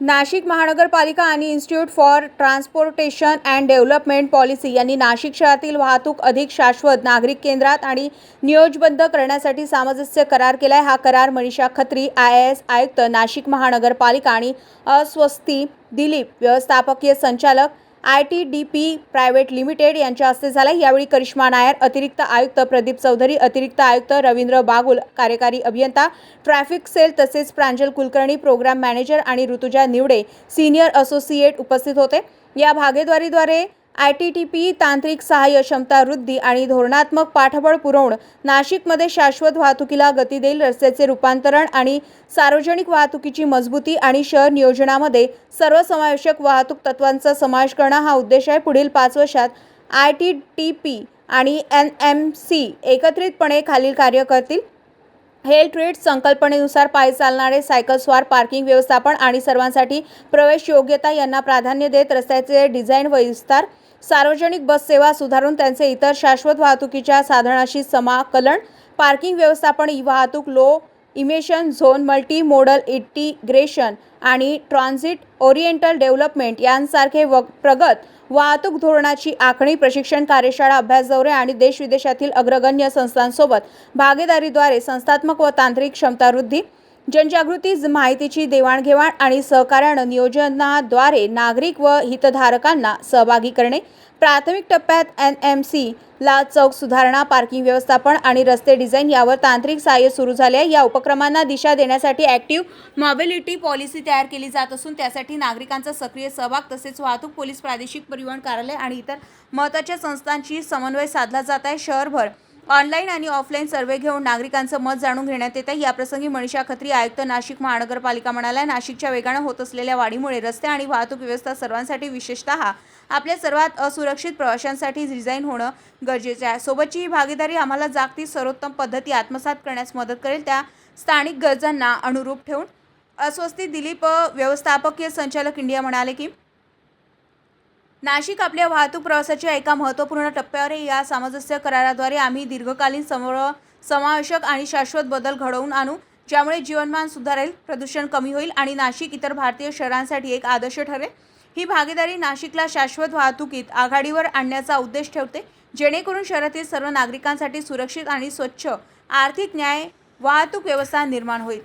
नाशिक महानगरपालिका आणि institute for transportation and development policy यांनी नाशिक शहरातील वाहतूक अधिक शाश्वत नागरिक केंद्रात आणि नियोजबद्ध करण्यासाठी सामंजस्य करार केलाय. हा करार मनीषा खत्री आय एस आयुक्त नाशिक महानगरपालिका आणि अस्वस्ती दिलीप व्यवस्थापकीय संचालक I T D P private limited यांच्या हस्ते झाला. यावेळी करिश्मा नायर अतिरिक्त आयुक्त प्रदीप चौधरी अतिरिक्त आयुक्त रवींद्र बागुल कार्यकारी अभियंता ट्रॅफिक सेल तसेच प्रांजल कुलकर्णी प्रोग्राम मॅनेजर आणि ऋतुजा निवडे सिनियर असोसिएट उपस्थित होते. या भागीदारीद्वारे आय टी टी पी तांत्रिक सहाय्य क्षमता वृद्धी आणि धोरणात्मक पाठबळ पुरवण नाशिकमध्ये शाश्वत वाहतुकीला गती देईल रस्त्याचे रूपांतरण आणि सार्वजनिक वाहतुकीची मजबूती आणि शहर नियोजनामध्ये सर्वसमावेशक वाहतूक तत्वांचा समावेश करणं हा उद्देश आहे. पुढील पाच वर्षात आय टी टी पी आणि एन एम सी एकत्रितपणे खालील कार्य करतील. हेल ट्रीट संकल्पनेनुसार पायी चालणारे सायकल स्वार पार्किंग व्यवस्थापन आणि सर्वांसाठी प्रवेश योग्यता यांना प्राधान्य देत रस्त्याचे डिझाईन व विस्तार सार्वजनिक बस सेवा सुधारून त्यांचे इतर शाश्वत वाहतुकीच्या साधनाशी समाकलन पार्किंग व्यवस्थापन ई वाहतूक low emission zone multi modal integration आणि ट्रान्झिट ओरिएंटल डेव्हलपमेंट यांसारखे व प्रगत वाहतूक धोरणाची आखणी प्रशिक्षण कार्यशाळा अभ्यास दौरे आणि देशविदेशातील अग्रगण्य संस्थांसोबत भागीदारीद्वारे संस्थात्मक व तांत्रिक क्षमतावृद्धी जनजागृती माहितीची देवाणघेवाण आणि सहकार्यानं नियोजनाद्वारे नागरिक व हितधारकांना सहभागी करणे प्राथमिक टप्प्यात एन एम सी ला चौक सुधारणा पार्किंग व्यवस्थापन आणि रस्ते डिझाईन यावर तांत्रिक सहाय्य सुरू झाले. आहे या उपक्रमांना दिशा देण्यासाठी ॲक्टिव्ह मॉबिलिटी पॉलिसी तयार केली जात असून त्यासाठी नागरिकांचा सक्रिय सहभाग तसेच वाहतूक पोलीस प्रादेशिक परिवहन कार्यालय आणि इतर महत्त्वाच्या संस्थांशी समन्वय साधला जात आहे. शहरभर ऑनलाईन आणि ऑफलाईन सर्वे घेऊन नागरिकांचं मत जाणून घेण्यात येतं. याप्रसंगी मनीषा खत्री आयुक्त नाशिक महानगरपालिका म्हणाल्या नाशिकच्या वेगानं होत असलेल्या वाढीमुळे रस्ते आणि वाहतूक व्यवस्था सर्वांसाठी विशेषतः आपल्या सर्वात असुरक्षित प्रवाशांसाठी डिझाईन होणं गरजेचं आहे. सोबतची ही भागीदारी आम्हाला जागतिक सर्वोत्तम पद्धती आत्मसात करण्यास मदत करेल. त्या स्थानिक गरजांना अनुरूप ठेवून अस्वस्ती दिलीप व्यवस्थापकीय संचालक इंडिया म्हणाले की नाशिक आपल्या वाहतूक प्रवासाच्या एका महत्त्वपूर्ण टप्प्यावर या सामंजस्य कराराद्वारे आम्ही दीर्घकालीन समर समावेशक आणि शाश्वत बदल घडवून आणू ज्यामुळे जीवनमान सुधारेल प्रदूषण कमी होईल आणि नाशिक इतर भारतीय शहरांसाठी एक आदर्श ठरेल. ही भागीदारी नाशिकला शाश्वत वाहतुकीत आघाडीवर आणण्याचा उद्देश ठेवते जेणेकरून शहरातील सर्व नागरिकांसाठी सुरक्षित आणि स्वच्छ आर्थिक न्याय वाहतूक व्यवस्था निर्माण होईल.